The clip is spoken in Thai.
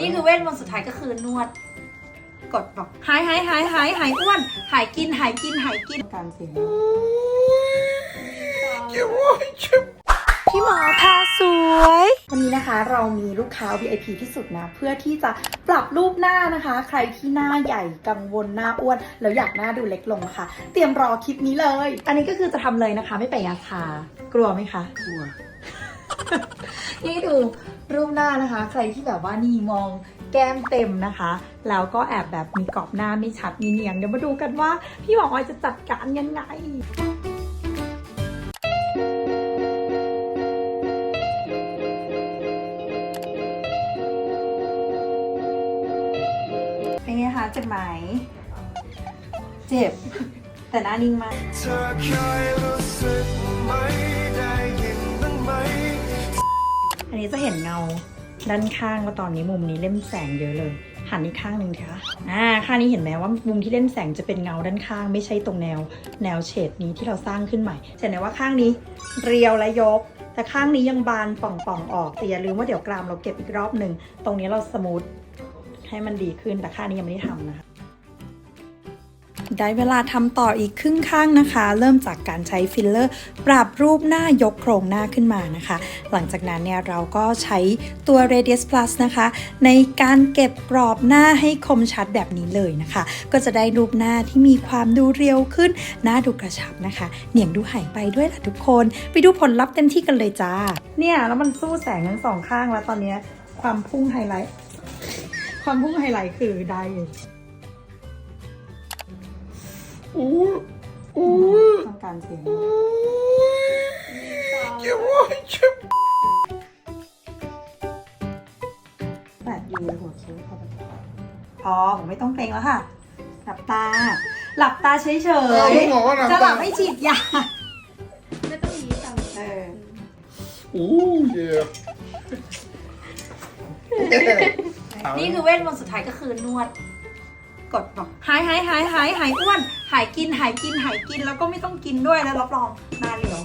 นี่คือเวทมนต์สุดท้ายก็คือนวด กดบอกหายหายหายหายหายอ้วน หายกินหายกินหายกินการเสียงพี่หมอพาสวย วันนี้นะคะเรามีลูกค้า VIP ที่สุดนะ เพื่อที่จะปรับรูปหน้านะคะ ใครที่หน้าใหญ่กังวลหน้าอ้วน แล้วอยากหน้าดูเล็กลงนะคะเตรียมรอคลิปนี้เลย อันนี้ก็คือจะทำเลยนะคะ ไม่ไปยาชากลัวไหมคะ กลัว นี่ดูรูปหน้านะคะ ใครที่แบบว่านี่มองแก้มเต็มนะคะ แล้วก็แอบแบบมีกรอบหน้าไม่ชัดมีเนียง เดี๋ยวมาดูกันว่าพี่หมอออยจะจัดการยังไงเป็นไงคะเจ็บไหม เจ็บ แต่หน้านิ่งมาก นี้จะเห็นเงาด้านข้างว่าตอนนี้มุมนี้เล่มแสงเยอะเลย หันอีกข้างหนึ่งเถอะคะอ่าข้างนี้เห็นไหมว่ามุมที่เล่นแสงจะเป็นเงาด้านข้าง ไม่ใช่ตรงแนว แนวเฉดนี้ที่เราสร้างขึ้นใหม่เห็นไหมว่าข้างนี้เรียวและยก แต่ข้างนี้ยังบานป่องๆออกแต่อย่าลืมว่าเดี๋ยวกรามเราเก็บอีกรอบหนึ่งตรงนี้เราสมูทให้มันดีขึ้นแต่ข้างนี้ยังไม่ได้ทำนะคะ ได้เวลาทำต่ออีกครึ่งข้างนะคะ เริ่มจากการใช้ฟิลเลอร์ ปรับรูปหน้ายกโครงหน้าขึ้นมานะคะ หลังจากนั้นเนี่ยเราก็ใช้ตัว Radius Plus นะคะ ในการเก็บกรอบหน้าให้คมชัดแบบนี้เลยนะคะ ก็จะได้รูปหน้าที่มีความดูเรียวขึ้น หน้าดูกระชับนะคะ เหนียงดูหายไปด้วยล่ะทุกคน ไปดูผลลัพธ์เต็มที่กันเลยจ้า เนี่ยแล้วมันสู้แสงทั้งสองข้างแล้วตอนนี้ความพุ่งไฮไลท์ ความพุ่งไฮไลท์คือได้ อยู่อู้อู้ต้องการเสียงเจ็บวะเจ็บแบบยืนหัวคิ้วเข้าไปพอผมไม่ต้องเกรงแล้วค่ะ หลับตา หลับตาเฉยเออลูกหมอว่าๆน้ำจะหตาลับให้ฉีดยาไม่ต้องหนีตามเอออู้เจ็บนี่คือเวทมนต์สุดท้ายก็คือนวด กดบอกหายหายหายหายหายอ้วน หายกินหายกินหายกินแล้วก็ไม่ต้องกินด้วยแล้วรับรองนาเหลียว